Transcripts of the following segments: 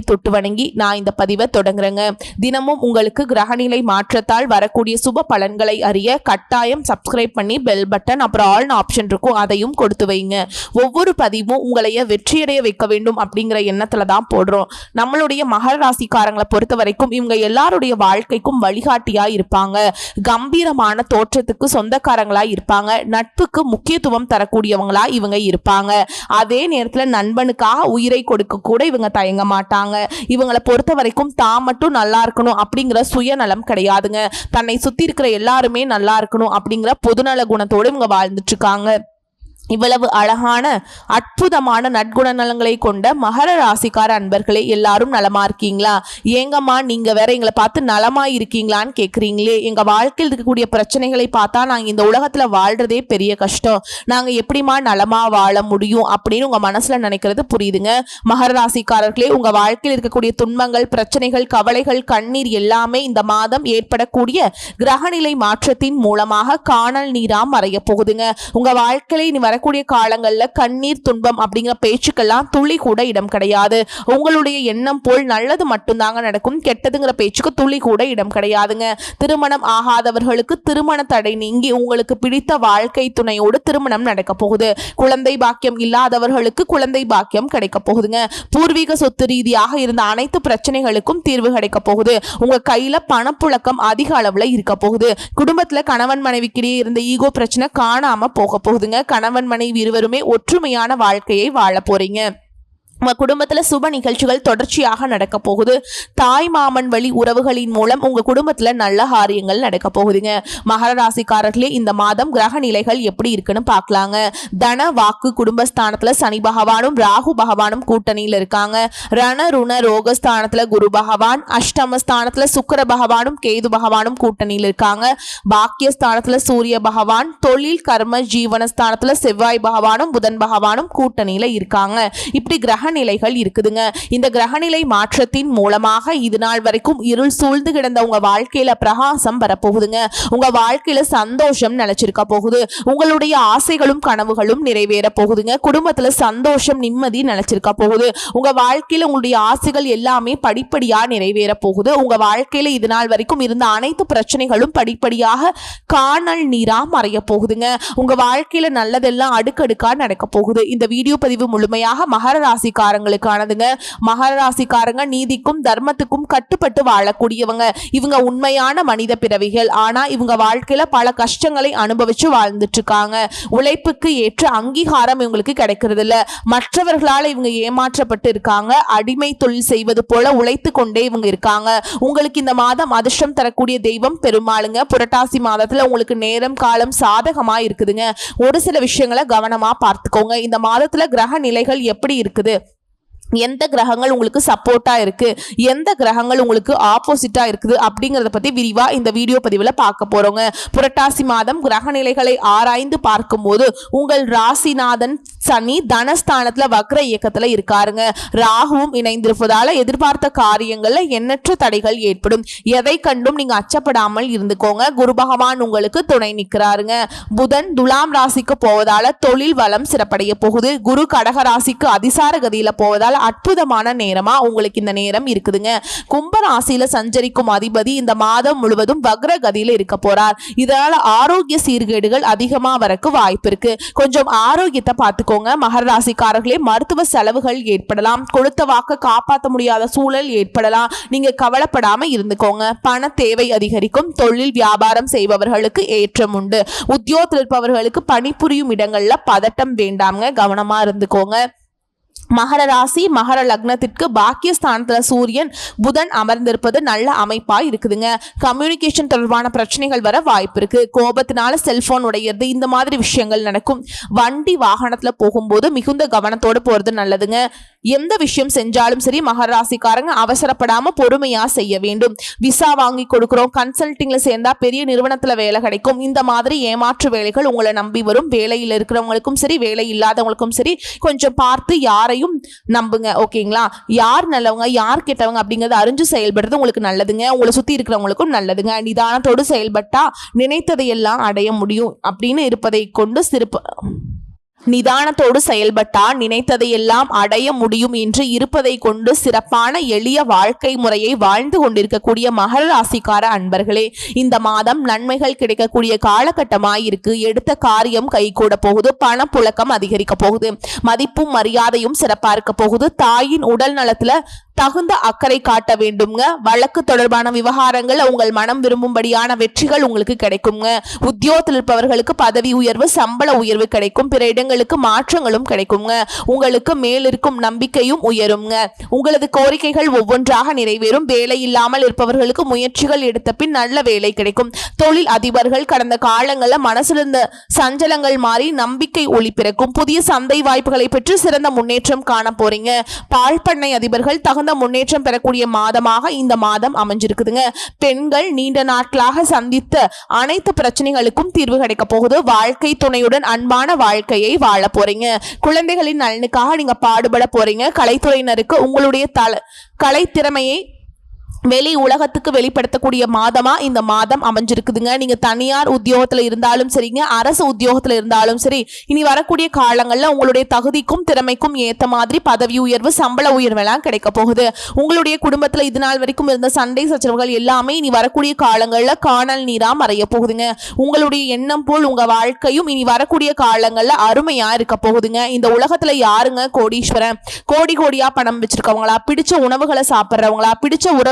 தொட்டு வணங்கி நான் இந்த பதிவை தொடங்குறேங்க. தினமும் உங்களுக்கு கிரகநிலை மாற்றத்தால் வரக்கூடிய சுப பலன்களை அறிய கட்டாயம் சப்ஸ்கிரைப் பண்ணி பெல் பட்டன் அப்புறம் ஆல்னு ஆப்ஷன் இருக்கும். அதையும் கொடுத்து வைங்க. ஒவ்வொரு பதிவும் உங்களைய வெற்றியடைய வைக்க வேண்டும் அப்படிங்கிற எண்ணத்துல தான் போடுறோம். நம்மளுடைய மகர ராசிக்காரங்களை பொறுத்த வரைக்கும் இவங்க எல்லாருடைய வாழ்க்கைக்கும் வழிகாட்டியா இருப்பாங்க. கம்பீரமான தோற்றத்துக்கு சொந்தக்காரங்களா இருப்பாங்க. நட்புக்கு முக்கியத்துவம் தரக்கூடியவங்களா இவங்க இருப்பாங்க. அதே நேரத்துல நண்பனுக்காக உயிரை கொடுக்க கூட இவங்க தயங்க மாட்டாங்க. இவங்களை பொறுத்த வரைக்கும் தான் மட்டும் நல்லா இருக்கணும் அப்படிங்கிற சுயநலம் கிடையாதுங்க. தன்னை சுற்றி இருக்கிற எல்லாருமே நல்லா இருக்கணும் அப்படிங்கிற பொதுநல குணத்தோடு இவங்க வாழ்ந்துட்டு இருக்காங்க. இவ்வளவு அழகான அற்புதமான நற்குணநலங்களை கொண்ட மகர ராசிக்கார அன்பர்களே எல்லாரும் நலமா இருக்கீங்களா? ஏங்கம்மா நீங்க வேற எங்களை பார்த்து நலமா இருக்கீங்களான்னு கேக்குறீங்களே. எங்க வாழ்க்கையில் இருக்கக்கூடிய பிரச்சனைகளை பார்த்தா நாங்க இந்த உலகத்துல வாழ்றதே பெரிய கஷ்டம். நாங்க எப்படிமா நலமா வாழ முடியும் அப்படின்னு உங்க மனசுல நினைக்கிறது புரியுதுங்க. மகர ராசிக்காரர்களே உங்க வாழ்க்கையில் இருக்கக்கூடிய துன்பங்கள் பிரச்சனைகள் கவலைகள் கண்ணீர் எல்லாமே இந்த மாதம் ஏற்படக்கூடிய கிரகநிலை மாற்றத்தின் மூலமாக காணல் நீரா மறைய போகுதுங்க. உங்க வாழ்க்கையில இனி வரக்கூடிய காலங்கள்ல கண்ணீர் துன்பம் அப்படிங்கிற பேச்சுக்கெல்லாம் துளி கூட இடம் கிடையாது. உங்களுடைய எண்ணம் போல் நல்லது மட்டும்தாங்க நடக்கும். கெட்டதுங்கிற பேச்சுக்கு துளி கூட இடம் கிடையாதுங்க. திருமணம் ஆகாதவர்களுக்கு திருமண தடை நீங்கி உங்களுக்கு பிடித்த வாழ்க்கை துணையோடு திருமணம் நடக்க போகுது. குழந்தை பாக்கியம் இல்லாதவர்களுக்கு குழந்தை பாக்கியம் கிடைக்க போகுதுங்க. பூர்வீக சொத்து ரீதியாக இருந்த அனைத்து பிரச்சனைகளுக்கும் தீர்வு கிடைக்க போகுது. உங்க கையில பணப்புழக்கம் அதிக அளவுல இருக்க போகுது. குடும்பத்துல கணவன் மனைவிக்கிடையே இருந்த ஈகோ பிரச்சனை காணாம போக போகுதுங்க. கணவன் மனைவி இருவருமே ஒற்றுமையான வாழ்க்கையை வாழ போறீங்க. உங்கள் குடும்பத்தில் சுப நிகழ்ச்சிகள் தொடர்ச்சியாக நடக்க போகுது. தாய் மாமன் வழி உறவுகளின் மூலம் உங்கள் குடும்பத்தில் நல்ல காரியங்கள் நடக்க போகுதுங்க. மகர ராசிக்காரர்களே இந்த மாதம் கிரக நிலைகள் எப்படி இருக்குன்னு பார்க்கலாங்க. தன வாக்கு குடும்பஸ்தானத்தில் சனி பகவானும் ராகு பகவானும் கூட்டணியில் இருக்காங்க. ரண ருண ரோகஸ்தானத்தில் குரு பகவான் அஷ்டமஸ்தானத்தில் சுக்கிர பகவானும் கேது பகவானும் கூட்டணியில் இருக்காங்க. பாக்கியஸ்தானத்தில் சூரிய பகவான் தொழில் கர்ம ஜீவனஸ்தானத்தில் செவ்வாய் பகவானும் புதன் பகவானும் கூட்டணியில் இருக்காங்க. இப்படி கிரக நிலைகள் இருக்குதுங்க. இந்த கிரகநிலை மாற்றத்தின் மூலமாக இது நாள் வரைக்கும் இருள் சூழ்ந்து கிடந்த உங்க வாழ்க்கையில பிரகாசம் வரப்போகுதுங்க. உங்க வாழ்க்கையில சந்தோஷம் நினைச்சிருக்க போகுது. உங்களுடைய ஆசைகளும் கனவுகளும் நிறைவேற போகுதுங்க. குடும்பத்துல சந்தோஷம் நிம்மதி நினைச்சிருக்க போகுது. உங்க வாழ்க்கையில உங்களுடைய ஆசைகள் எல்லாமே படிப்படியா நிறைவேற போகுது. உங்க வாழ்க்கையில இது நாள் வரைக்கும் இருந்த அனைத்து பிரச்சனைகளும் படிப்படியாக காணல் நீரா மறைய போகுதுங்க. உங்க வாழ்க்கையில நல்லதெல்லாம் அடுக்கடுக்கா நடக்க போகுது. இந்த வீடியோ பதிவு முழுமையாக மகர ராசிக்காரங்களுக்கானதுங்க மகர ராசிக்காரங்க நீதிக்கும் தர்மத்துக்கும் கட்டுப்பட்டு வாழக்கூடியவங்க. இவங்க உண்மையான மனித பிறவிகள். ஆனா இவங்க வாழ்க்கையில பல கஷ்டங்களை அனுபவிச்சு வாழ்ந்துட்டு இருக்காங்க உழைப்புக்கு ஏற்ற அங்கீகாரம் இவங்களுக்கு கிடைக்கிறது இல்ல மற்றவர்களால் இவங்க ஏமாற்றப்பட்டு இருக்காங்க. அடிமை தொழில் செய்வது போல உழைத்து கொண்டே இவங்க இருக்காங்க. உங்களுக்கு இந்த மாதம் அதிர்ஷ்டம் தரக்கூடிய தெய்வம் பெருமாளுங்க. புரட்டாசி மாதத்துல உங்களுக்கு நேரம் காலம் சாதகமா இருக்குதுங்க. ஒரு சில விஷயங்களை கவனமா பார்த்துக்கோங்க. இந்த மாதத்துல கிரக நிலைகள் எப்படி இருக்குது? எந்த கிரகங்கள் உங்களுக்கு சப்போர்ட்டாக இருக்குது எந்த கிரகங்கள் உங்களுக்கு ஆப்போசிட்டாக இருக்குது? அப்படிங்கிறத பற்றி விரிவாக இந்த வீடியோ பதிவில் பார்க்க போகிறோங்க புரட்டாசி மாதம் கிரக நிலைகளை ஆராய்ந்து பார்க்கும்போது உங்கள் ராசிநாதன் சனி தனஸ்தானத்தில் வக்ர இயக்கத்தில் இருக்காருங்க. ராகுவும் இணைந்திருப்பதால் எதிர்பார்த்த காரியங்களில் எண்ணற்ற தடைகள் ஏற்படும். எதை கண்டும் நீங்கள் அச்சப்படாமல் இருந்துக்கோங்க. குரு பகவான் உங்களுக்கு துணை நிற்கிறாருங்க. புதன் துலாம் ராசிக்கு போவதால் தொழில் வளம் சிறப்படைய போகுது. குரு கடக ராசிக்கு அதிசார கதியில் போவதால் அற்புதமான நேரமா உங்களுக்கு இந்த நேரம் இருக்குதுங்க. கும்ப ராசியில சஞ்சரிக்கும் அதிபதி இந்த மாதம் முழுவதும் வக்ர கதியில இருக்க போறார். இதனால ஆரோக்கிய சீர்கேடுகள் அதிகமா வரக்கு வாய்ப்பு இருக்கு. கொஞ்சம் ஆரோக்கியத்தை பார்த்துக்கோங்க. மகர ராசிக்காரர்களே மருத்துவ செலவுகள் ஏற்படலாம். கொடுத்த வாக்க காப்பாற்ற முடியாத சூழல் ஏற்படலாம். நீங்க கவலைப்படாம இருந்துக்கோங்க. பண தேவை அதிகரிக்கும். தொழில் வியாபாரம் செய்பவர்களுக்கு ஏற்றம் உண்டு. உத்தியோகத்தில் இருப்பவர்களுக்கு பணிபுரியும் இடங்கள்ல பதட்டம் வேண்டாம்ங்க. கவனமா இருந்துக்கோங்க. மகர ராசி மகர லக்னத்திற்கு பாக்கியஸ்தானத்தில் சூரியன் புதன் அமர்ந்திருப்பது நல்ல அமைப்பாக இருக்குதுங்க. கம்யூனிகேஷன் தொடர்பான பிரச்சனைகள் வர வாய்ப்பு இருக்கு. கோபத்தினால செல்போன் உடையிறது இந்த மாதிரி விஷயங்கள் நடக்கும். வண்டி வாகனத்தில் போகும்போது மிகுந்த கவனத்தோடு போகிறது நல்லதுங்க. எந்த விஷயம் செஞ்சாலும் சரி மகர ராசிக்காரங்க அவசரப்படாம பொறுமையா செய்ய வேண்டும். விசா வாங்கி கொடுக்குறோம் கன்சல்டிங்ல சேர்ந்தா பெரிய நிறுவனத்துல வேலை கிடைக்கும். இந்த மாதிரி ஏமாற்று வேலைகள் உங்களை நம்பி வரும். வேலையில் இருக்கிறவங்களுக்கும் சரி வேலை இல்லாதவங்களுக்கும் சரி கொஞ்சம் பார்த்து யார் யாரையும் நம்புங்க ஓகேங்களா? யார் நல்லவங்க யார் கெட்டவங்க அப்படிங்கிறத அறிஞ்சு செயல்படுறது உங்களுக்கு நல்லதுங்க. உங்களை சுற்றி இருக்கிறவங்களுக்கும் நல்லதுங்க. நிதானத்தோடு செயல்பட்டா நினைத்ததையெல்லாம் அடைய முடியும் அப்படின்னு இருப்பதை கொண்டு சிறப்பு நிதானத்தோடு செயல்பட்டால் நினைத்ததையெல்லாம் அடைய முடியும் என்று இருப்பதை கொண்டு சிறப்பான எளிய வாழ்க்கை முறையை வாழ்ந்து கொண்டிருக்கக்கூடிய மகர ராசிக்கார அன்பர்களே இந்த மாதம் நன்மைகள் கிடைக்கக்கூடிய காலகட்டமாய் இருக்கு எடுத்த காரியம் கைகூட போகுது பணப்புழக்கம் அதிகரிக்க போகுது. மதிப்பும் மரியாதையும் சிறப்பா இருக்க போகுது. தாயின் உடல் நலத்துல தகுந்த அக்கறை காட்ட வேண்டும்ங்க. வழக்கு தொடர்பான விவகாரங்கள் உங்கள் மனம் விரும்பும்படியான வெற்றிகள் உங்களுக்கு கிடைக்குங்க உத்தியோகத்தில் இருப்பவர்களுக்கு பதவி உயர்வு சம்பள உயர்வு கிடைக்கும். பிற இடங்களுக்கு மாற்றங்களும் கிடைக்குங்க உங்களுக்கு மேலிருக்கும் நம்பிக்கையும் உயருங்க உங்களது கோரிக்கைகள் ஒவ்வொன்றாக நிறைவேறும். வேலை இல்லாமல் இருப்பவர்களுக்கு முயற்சிகள் எடுத்த பின் நல்ல வேலை கிடைக்கும். தொழில் அதிபர்கள் கடந்த காலங்களில் மனசில் இருந்த சஞ்சலங்கள் மாறி நம்பிக்கை ஒளி பிறக்கும். புதிய சந்தை வாய்ப்புகளை பெற்று சிறந்த முன்னேற்றம் காண போறீங்க பால் பண்ணை அதிபர்கள் தகுந்த முன்னேற்றம் பெறக்கூடிய மாதமாக இந்த மாதம் அமைஞ்சிருக்குதுங்க. பெண்கள் நீண்ட நாட்களாக சந்தித்த அனைத்து பிரச்சனைகளுக்கும் தீர்வு கிடைக்க போகுது. வாழ்க்கை துணையுடன் அன்பான வாழ்க்கையை வாழ போறீங்க. குழந்தைகளின் நலனுக்காக நீங்க பாடுபட போறீங்க. கலைத்துறையினருக்கு உங்களுடைய தல கலைத்திறமையை வெளி உலகத்துக்கு வெளிப்படுத்தக்கூடிய மாதமா இந்த மாதம் அமைஞ்சிருக்குதுங்க. நீங்க தனியார் உத்தியோகத்துல இருந்தாலும் சரிங்க அரசு உத்தியோகத்துல இருந்தாலும் சரி இனி வரக்கூடிய காலங்கள்ல உங்களுடைய தகுதிக்கும் திறமைக்கும் ஏத்த மாதிரி பதவி உயர்வு சம்பள உயர்வெல்லாம் கிடைக்க போகுது. உங்களுடைய குடும்பத்துல இது நாள் வரைக்கும் இருந்த சண்டை சச்சரவுகள் எல்லாமே இனி வரக்கூடிய காலங்கள்ல காணல் நீரா மறைய போகுதுங்க. உங்களுடைய எண்ணம் போல் உங்க வாழ்க்கையும் இனி வரக்கூடிய காலங்கள்ல அருமையா இருக்க போகுதுங்க. இந்த உலகத்துல யாருங்க கோடீஸ்வரன்? கோடி கோடியா பணம் வச்சிருக்கவங்களா? பிடிச்ச உணவுகளை சாப்பிட்றவங்களா? பிடிச்ச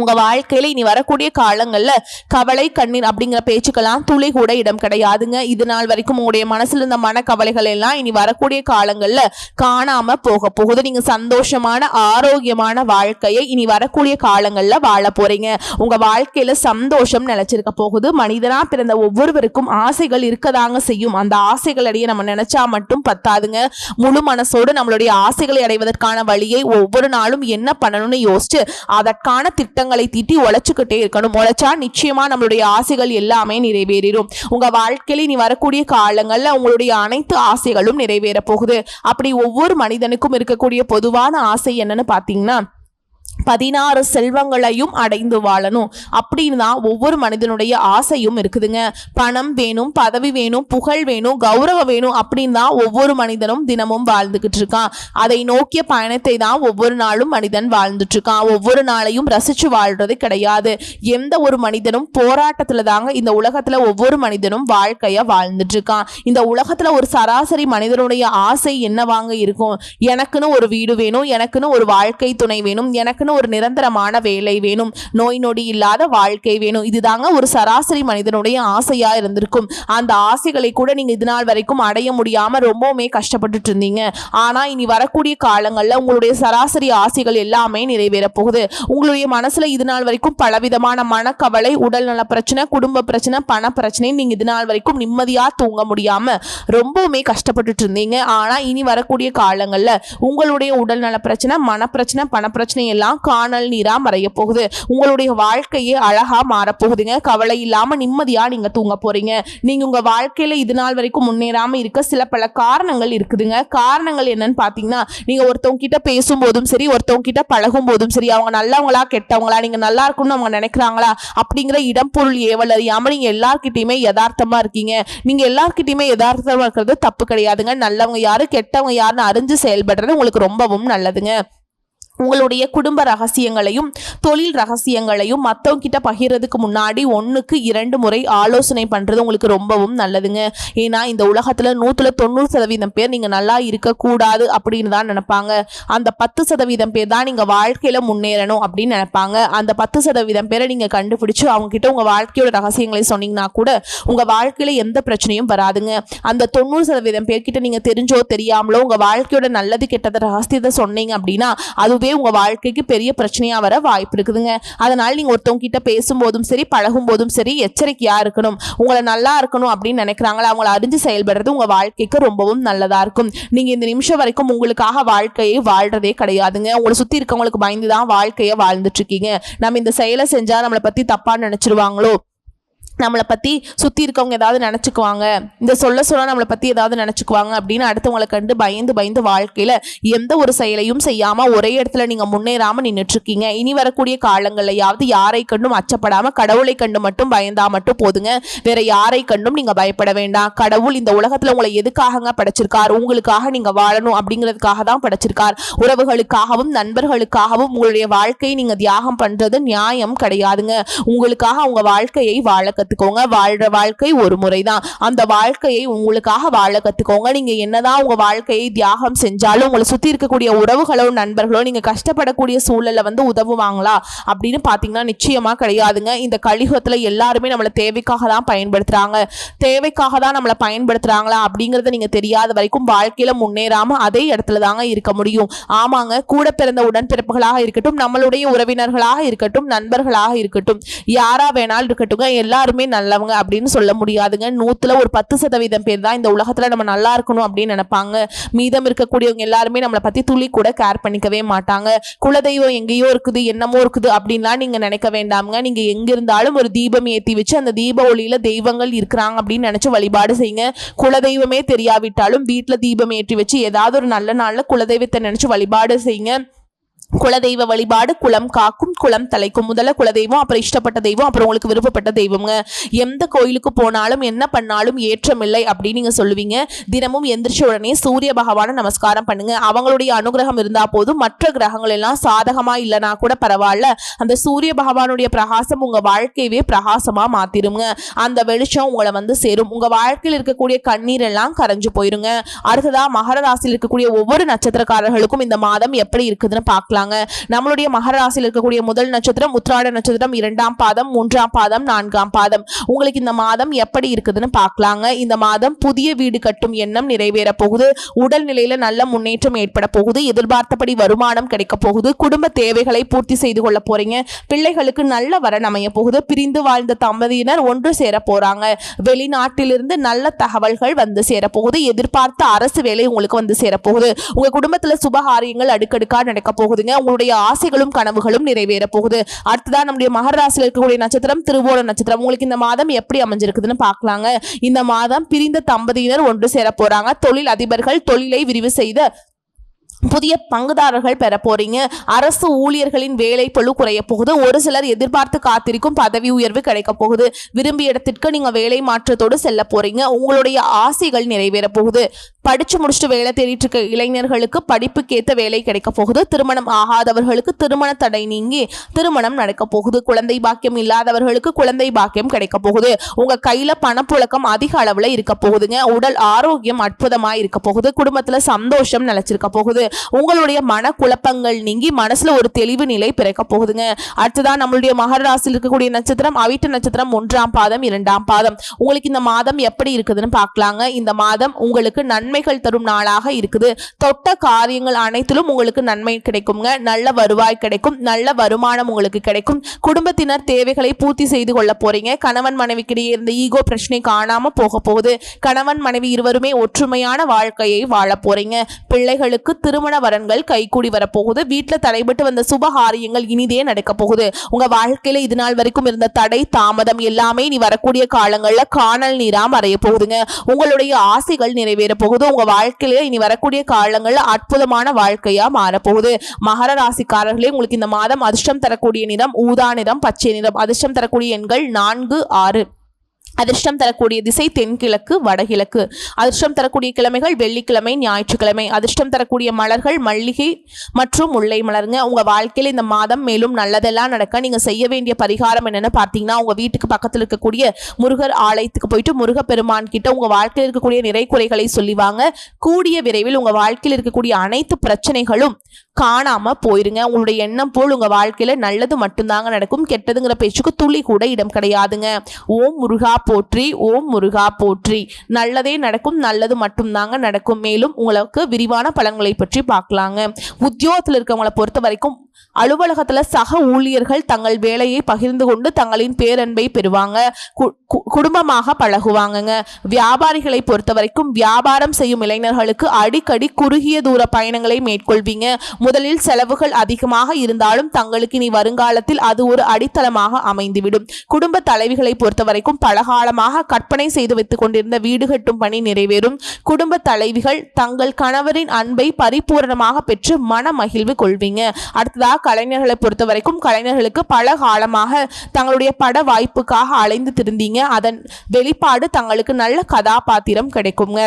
உங்கள் வாழ்க்கையில் இனி வரக்கூடிய காலங்களில் கவலை கண்ணீர் அப்படிங்கிற பேச்சுக்கெல்லாம் துளி கூட இடம் கிடையாதுங்க. இது நாள் வரைக்கும் உங்களுடைய மனசில் இருந்த மனக்கவலைகள் எல்லாம் இனி வரக்கூடிய காலங்களில் காணாமல் போக போகுது. நீங்கள் சந்தோஷமான ஆரோக்கியமான வாழ்க்கையை இனி வரக்கூடிய காலங்களில் வாழ போகிறீங்க உங்கள் வாழ்க்கையில் சந்தோஷம் நினச்சிருக்க போகுது. மனிதனாக பிறந்த ஒவ்வொருவருக்கும் ஆசைகள் இருக்கதாங்க செய்யும். அந்த ஆசைகள் அடைய நம்ம நினச்சா மட்டும் பத்தாதுங்க. முழு மனசோடு நம்மளுடைய ஆசைகளை அடைவதற்கான வழியை ஒவ்வொரு நாளும் என்ன பண்ணணும்னு யோசிச்சு அதற்கான திட்டம் திட்டங்களை தீட்டி உழைச்சுக்கிட்டே இருக்கணும். உழைச்சா நிச்சயமா நம்மளுடைய ஆசைகள் எல்லாமே நிறைவேறிடும் உங்க வாழ்க்கையில நீ வரக்கூடிய காலங்கள்ல உங்களுடைய அனைத்து ஆசைகளும் நிறைவேற போகுது. அப்படி ஒவ்வொரு மனிதனுக்கும் இருக்கக்கூடிய பொதுவான ஆசை என்னன்னு பாத்தீங்கன்னா பதினாறு செல்வங்களையும் அடைந்து வாழணும். அப்படின்னு தான் ஒவ்வொரு மனிதனுடைய ஆசையும் இருக்குதுங்க. பணம் வேணும் பதவி வேணும் புகழ் வேணும் கௌரவம் வேணும் அப்படின்னு தான் ஒவ்வொரு மனிதனும் தினமும் வாழ்ந்துகிட்டு இருக்கான். அதை நோக்கிய பயணத்தை தான் ஒவ்வொரு நாளும் மனிதன் வாழ்ந்துட்டு இருக்கான். ஒவ்வொரு நாளையும் ரசிச்சு வாழ்றது கிடையாது. எந்த ஒரு மனிதனும் போராட்டத்துல தாங்க இந்த உலகத்துல ஒவ்வொரு மனிதனும் வாழ்க்கைய வாழ்ந்துட்டு இருக்கான். இந்த உலகத்துல ஒரு சராசரி மனிதனுடைய ஆசை என்னவாங்க இருக்கும்? எனக்குன்னு ஒரு வீடு வேணும் எனக்குன்னு ஒரு வாழ்க்கை துணை வேணும் எனக்குன்னு ஒரு நிரந்தரமான வேலை வேணும். நோய் நொடி இல்லாத வாழ்க்கை வேணும். இதுதாங்க ஒரு சராசரி மனிதனுடைய ஆசையா இருந்திருக்கும். அந்த ஆசைகளை கூட நீங்க இது நாள் வரைக்கும் அடைய முடியாம ரொம்பவுமே கஷ்டப்பட்டுட்டு இருந்தீங்க. ஆனா இனி வரக்கூடிய காலங்கள்ல உங்களுடைய சராசரி ஆசைகள் எல்லாமே நிறைவேற போகுது. உங்களுடைய மனசுல இது நாள் வரைக்கும் பலவிதமான மனக்கவலை உடல் நல பிரச்சனை குடும்ப பிரச்சனை பண பிரச்சனை நீங்க இது நாள் வரைக்கும் நிம்மதியா தூங்க முடியாம ரொம்பவுமே கஷ்டப்பட்டுட்டு இருந்தீங்க. ஆனா இனி வரக்கூடிய காலங்கள்ல உங்களுடைய உடல் நல பிரச்சனை மனப்பிரச்சனை பணப்பிரச்சனை எல்லாம் காணல் நீரா மறைய போகுது உங்களுடைய வாழ்க்கையே அழகா மாறப்போகுதுங்க. கவலை இல்லாம நிம்மதியா நீங்க தூங்க போறீங்க. நீங்க உங்க வாழ்க்கையில இது நாள் வரைக்கும் முன்னேறாம இருக்க சில பல காரணங்கள் இருக்குதுங்க. காரணங்கள் என்னன்னு பாத்தீங்கன்னா நீங்க ஒருத்தவங்க கிட்ட பேசும்போதும் சரி ஒருத்தவங்க கிட்ட பழகும் போதும் சரி அவங்க நல்லவங்களா கெட்டவங்களா நீங்க நல்லா இருக்கும்னு அவங்க நினைக்கிறாங்களா? அப்படிங்கிற இடம் பொருள் ஏவல் அறியாம நீங்க எல்லார்கிட்டயுமே யதார்த்தமா இருக்கீங்க. நீங்க எல்லார்கிட்டயுமே யதார்த்தமா இருக்கிறது தப்பு கிடையாதுங்க. நல்லவங்க யாரு கெட்டவங்க யாருன்னு அறிஞ்சு செயல்படுறது உங்களுக்கு ரொம்பவும் நல்லதுங்க. உங்களுடைய குடும்ப ரகசியங்களையும் தொழில் ரகசியங்களையும் மற்றவங்கிட்ட பகிர்றதுக்கு முன்னாடி ஒன்றுக்கு இரண்டு முறை ஆலோசனை பண்ணுறது உங்களுக்கு ரொம்பவும் நல்லதுங்க. ஏன்னா இந்த உலகத்தில் நூற்றுல தொண்ணூறு சதவீதம் பேர் நீங்கள் நல்லா இருக்கக்கூடாது அப்படின்னு தான் நினைப்பாங்க. அந்த பத்து சதவீதம் பேர் தான் நீங்கள் வாழ்க்கையில் முன்னேறணும் அப்படின்னு நினைப்பாங்க. அந்த பத்து சதவீதம் பேரை நீங்கள் கண்டுபிடிச்சு அவங்ககிட்ட உங்கள் வாழ்க்கையோட ரகசியங்களை சொன்னீங்கன்னா கூட உங்கள் வாழ்க்கையில் எந்த பிரச்சனையும் வராதுங்க. அந்த தொண்ணூறு சதவீதம் பேர்கிட்ட நீங்கள் தெரிஞ்சோ தெரியாமலோ உங்கள் வாழ்க்கையோட நல்லது கெட்டத ரகசியத்தை சொன்னீங்க அப்படின்னா அது அதுவே உங்க வாழ்க்கைக்கு பெரிய பிரச்சனையா வர வாய்ப்பு இருக்குதுங்க. அதனால நீங்க ஒருத்தவங்க கிட்ட பேசும்போதும் சரி பழகும் போதும் சரி எச்சரிக்கையா இருக்கணும். உங்களை நல்லா இருக்கணும் அப்படின்னு நினைக்கிறாங்களா? அவங்கள அறிஞ்சு செயல்படுறது உங்க வாழ்க்கைக்கு ரொம்பவும் நல்லதா இருக்கும். நீங்க இந்த நிமிஷம் வரைக்கும் உங்களுக்காக வாழ்க்கையை வாழ்றதே கிடையாதுங்க. உங்களை சுத்தி இருக்கவங்களுக்கு பயந்து தான் வாழ்க்கையை வாழ்ந்துட்டு இருக்கீங்க. நம்ம இந்த செயலை செஞ்சா நம்மளை பத்தி தப்பா நினைச்சிருவாங்களோ? நம்மளை பற்றி சுற்றி இருக்கவங்க ஏதாவது நினச்சிக்குவாங்க. இந்த சொல்ல சொல்ல நம்மளை பற்றி ஏதாவது நினச்சிக்குவாங்க அப்படின்னு அடுத்தவங்களை கண்டு பயந்து பயந்து வாழ்க்கையில் எந்த ஒரு செயலையும் செய்யாமல் ஒரே இடத்துல நீங்கள் முன்னேறாமல் நின்றுட்டுருக்கீங்க இனி வரக்கூடிய காலங்கள்லையாவது யாரை கண்டும் அச்சப்படாமல் கடவுளை கண்டு மட்டும் பயந்தா மட்டும் போதுங்க. வேற யாரை கண்டும் நீங்கள் பயப்பட வேண்டாம். கடவுள் இந்த உலகத்தில் உங்களை எதுக்காகங்க படைச்சிருக்கார்? உங்களுக்காக நீங்கள் வாழணும் அப்படிங்கிறதுக்காக தான் படைச்சிருக்கார். உறவுகளுக்காகவும் நண்பர்களுக்காகவும் உங்களுடைய வாழ்க்கையை நீங்கள் தியாகம் பண்ணுறது நியாயம் கிடையாதுங்க. உங்களுக்காக அவங்க வாழ்க்கையை வாழ கத்துக்கோங்க. வாழ்ற வாழ்க்கை ஒரு முறைதான். அந்த வாழ்க்கையை உங்களுக்காக வாழ கத்துக்கோங்க. நீங்க என்னதான் உங்க வாழ்க்கையை தியாகம் செஞ்சாலும் உங்களை சுத்தி இருக்கக்கூடிய உறவுகளோ நண்பர்களோ நீங்க கஷ்டப்படக்கூடிய சூழல்ல வந்து உதவுவாங்களா? அப்படின்னு பாத்தீங்கன்னா நிச்சயமா கிடையாதுங்க. இந்த கலியுகத்துல எல்லாருமே நம்மளை தேவைக்காக தான் பயன்படுத்துறாங்க. தேவைக்காக தான் நம்மளை பயன்படுத்துறாங்களா அப்படிங்கறத நீங்க தெரியாத வரைக்கும் வாழ்க்கையில முன்னேறாம அதே இடத்துல தாங்க இருக்க முடியும். ஆமாங்க கூட பிறந்த உடன்பிறப்புகளாக இருக்கட்டும் நம்மளுடைய உறவினர்களாக இருக்கட்டும் நண்பர்களாக இருக்கட்டும் யாரா வேணாலும் இருக்கட்டுங்க எல்லாருமே நல்லவங்க அப்படின்னு சொல்ல முடியாதுங்க. நூற்றுல ஒரு பத்து சதவீதம் பேர் தான் இந்த உலகத்தில் நம்ம நல்லா இருக்கணும் அப்படின்னு நினைப்பாங்க. மீதம் இருக்கக்கூடியவங்க எல்லாருமே நம்மளை பற்றி துளி கூட கேர் பண்ணிக்கவே மாட்டாங்க. குலதெய்வம் எங்கேயோ இருக்குது என்னமோ இருக்குது அப்படின்லாம் நீங்கள் நினைக்க வேண்டாமுங்க. நீங்கள் எங்கே இருந்தாலும் ஒரு தீபம் ஏற்றி வச்சு அந்த தீப ஒளியில் தெய்வங்கள் இருக்கிறாங்க அப்படின்னு நினச்சி வழிபாடு செய்யுங்க. குலதெய்வமே தெரியாவிட்டாலும் வீட்டில் தீபம் ஏற்றி வச்சு ஏதாவது ஒரு நல்ல நாளில் குலதெய்வத்தை நினச்சி வழிபாடு செய்யுங்க. குலதெய்வ வழிபாடு குலம் காக்கும் குளம் தலைக்கும் முதல்ல குலதெய்வம் அப்புறம் இஷ்டப்பட்ட தெய்வம் அப்புறம் உங்களுக்கு விருப்பப்பட்ட தெய்வங்க. எந்த கோயிலுக்கு போனாலும் என்ன பண்ணாலும் ஏற்றமில்லை அப்படின்னு நீங்க சொல்லுவீங்க. தினமும் எந்திரிச்ச உடனே சூரிய பகவானை நமஸ்காரம் பண்ணுங்க. அவங்களுடைய அனுகிரகம் இருந்தா போதும். மற்ற கிரகங்கள் எல்லாம் சாதகமா இல்லைனா கூட பரவாயில்ல. அந்த சூரிய பகவானுடைய பிரகாசம் உங்க வாழ்க்கையவே பிரகாசமா மாத்திருங்க. அந்த வெளிச்சம் உங்களை வந்து சேரும். உங்க வாழ்க்கையில் இருக்கக்கூடிய கண்ணீர் எல்லாம் கரைஞ்சு போயிருங்க. அடுத்ததா மகர ராசியில் இருக்கக்கூடிய ஒவ்வொரு நட்சத்திரக்காரர்களுக்கும் இந்த மாதம் எப்படி இருக்குதுன்னு பார்க்கலாங்க. நம்மளுடைய மகர ராசியில் இருக்கக்கூடிய முதல் நட்சத்திரம் உத்திராட நட்சத்திரம் இரண்டாம் பாதம் மூன்றாம் பாதம் நான்காம் பாதம். உங்களுக்கு இந்த மாதம் எப்படி இருக்குதுன்னு பார்க்கலாங்க. இந்த மாதம் புதிய வீடு கட்டும் எண்ணம் நிறைவேற போகுது. உடல் நிலையில நல்ல முன்னேற்றம் ஏற்பட போகுது. எதிர்பார்த்தபடி வருமானம் கிடைக்க போகுது. குடும்ப தேவைகளை பூர்த்தி செய்து கொள்ள போறீங்க. பிள்ளைகளுக்கு நல்ல வரன் அமைய போகுது. பிரிந்து வாழ்ந்த தம்பதியினர் ஒன்று சேர போறாங்க. வெளிநாட்டிலிருந்து நல்ல தகவல்கள் வந்து சேர போகுது. எதிர்பார்த்த அரசு வேலை உங்களுக்கு வந்து சேர போகுது. உங்க குடும்பத்துல சுபகாரியங்கள் அடுக்கடுக்கா நடக்க போகுதுங்க உங்களுடைய ஆசைகளும் கனவுகளும் நிறைவேற போகுது. அடுத்ததான் நம்முடைய மகராசியில் இருக்கக்கூடிய நட்சத்திரம் திருவோண நட்சத்திரம். உங்களுக்கு இந்த மாதம் எப்படி அமைஞ்சிருக்குதுன்னு பார்க்கலாங்க. இந்த மாதம் பிரிந்த தம்பதியினர் ஒன்று சேர போறாங்க. தொழில் அதிபர்கள் தொழிலை விரிவு செய்த புதிய பங்குதாரர்கள் பெற போறீங்க. அரசு ஊழியர்களின் வேலை பழு குறைய போகுது. ஒரு சிலர் எதிர்பார்த்து காத்திருக்கும் பதவி உயர்வு கிடைக்க போகுது. விரும்பிய இடத்திற்கு நீங்க வேலை மாற்றத்தோடு செல்ல போறீங்க. உங்களுடைய ஆசைகள் நிறைவேற போகுது. படிச்சு முடிச்சுட்டு வேலை தேடிட்டு இருக்க இளைஞர்களுக்கு படிப்புக்கேத்த வேலை கிடைக்க போகுது. திருமணம் ஆகாதவர்களுக்கு திருமண தடை நீங்கி திருமணம் நடக்க போகுது. குழந்தை பாக்கியம் இல்லாதவர்களுக்கு குழந்தை பாக்கியம் கிடைக்க போகுது. உங்க கையில பணப்புழக்கம் அதிக அளவுல இருக்க போகுதுங்க. உடல் ஆரோக்கியம் அற்புதமா இருக்க போகுது. குடும்பத்துல சந்தோஷம் நிலைச்சிருக்க போகுது. உங்களுடைய மன குழப்பங்கள் நீங்கி மனசுல ஒரு தெளிவு நிலை பிறக்க போகுதுங்க. அடுத்ததான் நம்மளுடைய மகர ராசியில் இருக்கக்கூடிய நட்சத்திரம் அவிட்ட நட்சத்திரம் ஒன்றாம் பாதம் இரண்டாம் பாதம். உங்களுக்கு இந்த மாதம் எப்படி இருக்குதுன்னு பார்க்கலாங்க. இந்த மாதம் உங்களுக்கு நன்மைகள் தரும் நாளாக இருக்குது. தொட்ட காரியங்கள் அனைத்திலும் உங்களுக்கு நன்மை கிடைக்குங்க. நல்ல வருவாய் கிடைக்கும். நல்ல வருமானம் உங்களுக்கு கிடைக்கும். குடும்பத்தினர் தேவைகளை பூர்த்தி செய்து கொள்ள போறீங்க. கணவன் மனைவிக்கிடையே இருந்த ஈகோ பிரச்சனை காணாம போக போகுது. கணவன் மனைவி இருவருமே ஒற்றுமையான வாழ்க்கையை வாழ போறீங்க. பிள்ளைகளுக்கு திருமண வரன்கள் கைகூடி வரப்போகுது. வீட்டில் தடைபட்டு வந்த சுபகாரியங்கள் இனிதே நடக்க போகுது உங்க வாழ்க்கையில இது நாள் வரைக்கும் இருந்த தடை தாமதம் எல்லாமே நீ வரக்கூடிய காலங்களில் காணல் நீரா மறைய போகுதுங்க. உங்களுடைய ஆசைகள் நிறைவேற போகுது. உங்க வாழ்க்கையில இனி வரக்கூடிய காலங்களில் அற்புதமான வாழ்க்கையா மாறப்போகுது. மகர ராசிக்காரர்களே உங்களுக்கு இந்த மாதம் அதிர்ஷ்டம் தரக்கூடிய நிறம் ஊதா நிறம் பச்சை நிறம். அதிர்ஷ்டம் தரக்கூடிய எண்கள் நான்கு ஆறு. அதிர்ஷ்டம் தரக்கூடிய திசை தென்கிழக்கு வடகிழக்கு. அதிர்ஷ்டம் தரக்கூடிய கிழமைகள் வெள்ளிக்கிழமை ஞாயிற்றுக்கிழமை. அதிர்ஷ்டம் தரக்கூடிய மலர்கள் மல்லிகை மற்றும் முல்லை மலருங்க. உங்க வாழ்க்கையில் இந்த மாதம் மேலும் நல்லதெல்லாம் நடக்க நீங்க செய்ய வேண்டிய பரிகாரம் என்னன்னு பார்த்தீங்கன்னா உங்க வீட்டுக்கு பக்கத்தில் இருக்கக்கூடிய முருகர் ஆலயத்துக்கு போயிட்டு முருகப்பெருமான் கிட்ட உங்க வாழ்க்கையில் இருக்கக்கூடிய நிறை குறைகளை சொல்லிவாங்க. கூடிய விரைவில் உங்க வாழ்க்கையில் இருக்கக்கூடிய அனைத்து பிரச்சனைகளும் காணாம போயிருங்க. உங்களுடைய எண்ணம் போல் உங்க வாழ்க்கையில நல்லது மட்டும்தாங்க நடக்கும். கெட்டதுங்கிற பேச்சுக்கு துளி கூட இடம் கிடையாதுங்க. ஓம் முருகா போற்றி ஓம் முருகா போற்றி. நல்லதே நடக்கும் நல்லது மட்டும்தாங்க நடக்கும். மேலும் உங்களுக்கு விரிவான பலன்களை பற்றி பார்க்கலாங்க. உத்தியோகத்தில் இருக்கவங்களை பொறுத்த வரைக்கும் அலுவலகத்துல சக ஊழியர்கள் தங்கள் வேலையை பகிர்ந்து கொண்டு தங்களின் பேரன்பை பெறுவாங்க. கு- குடும்பமாக பழகுவாங்கங்க. வியாபாரிகளை பொறுத்த வரைக்கும் வியாபாரம் செய்யும் இளைஞர்களுக்கு அடிக்கடி குறுகிய தூர பயணங்களை மேற்கொள்வீங்க. முதலில் செலவுகள் அதிகமாக இருந்தாலும் தங்களுக்கு இனி வருங்காலத்தில் அது ஒரு அடித்தளமாக அமைந்துவிடும். குடும்ப தலைவிகளை பொறுத்த வரைக்கும் பலகாலமாக கற்பனை செய்து வைத்துக் கொண்டிருந்த வீடு கட்டும் பணி நிறைவேறும். குடும்ப தலைவிகள் தங்கள் கணவரின் அன்பை பரிபூரணமாக பெற்று மன மகிழ்வு கொள்வீங்க. சுதா கலைஞர்களை பொறுத்த வரைக்கும் கலைஞர்களுக்கு பல காலமாக தங்களுடைய பட வாய்ப்புக்காக அலைந்து திருந்தீங்க. அதன் வெளிப்பாடு தங்களுக்கு நல்ல கதாபாத்திரம் கிடைக்குங்க.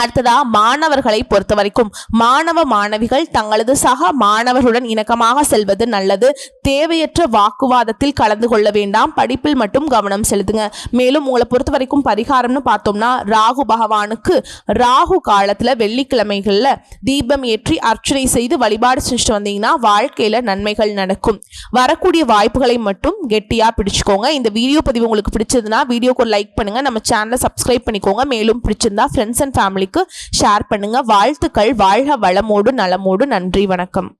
அடுத்ததா மாணவர்களை பொறுத்த வரைக்கும் மாணவ மாணவிகள் தங்களது சக மாணவர்களுடன் இணக்கமாக செல்வது நல்லது. தேவையற்ற வாக்குவாதத்தில் கலந்து கொள்ள வேண்டாம். படிப்பில் மட்டும் கவனம் செலுத்துங்க. மேலும் உங்களை பொறுத்த வரைக்கும் பரிகாரம்னு பார்த்தோம்னா ராகு பகவானுக்கு ராகு காலத்துல வெள்ளிக்கிழமைகள்ல தீபம் ஏற்றி அர்ச்சனை செய்து வழிபாடு செஞ்சுட்டு வந்தீங்கன்னா வாழ்க்கையில நன்மைகள் நடக்கும். வரக்கூடிய வாய்ப்புகளை மட்டும் கெட்டியா பிடிச்சுக்கோங்க. இந்த வீடியோ பதிவு உங்களுக்கு பிடிச்சதுன்னா வீடியோக்கு லைக் பண்ணுங்க. நம்ம சேனலை சப்ஸ்கிரைப் பண்ணிக்கோங்க. மேலும் பிடிச்சிருந்தா ஃப்ரெண்ட்ஸ் அண்ட் ஃபேமிலி ஃபேமிலிக்கு ஷேர் பண்ணுங்க. வாழ்த்துக்கள். வாழ்க வளமோடு நலமோடு. நன்றி வணக்கம்.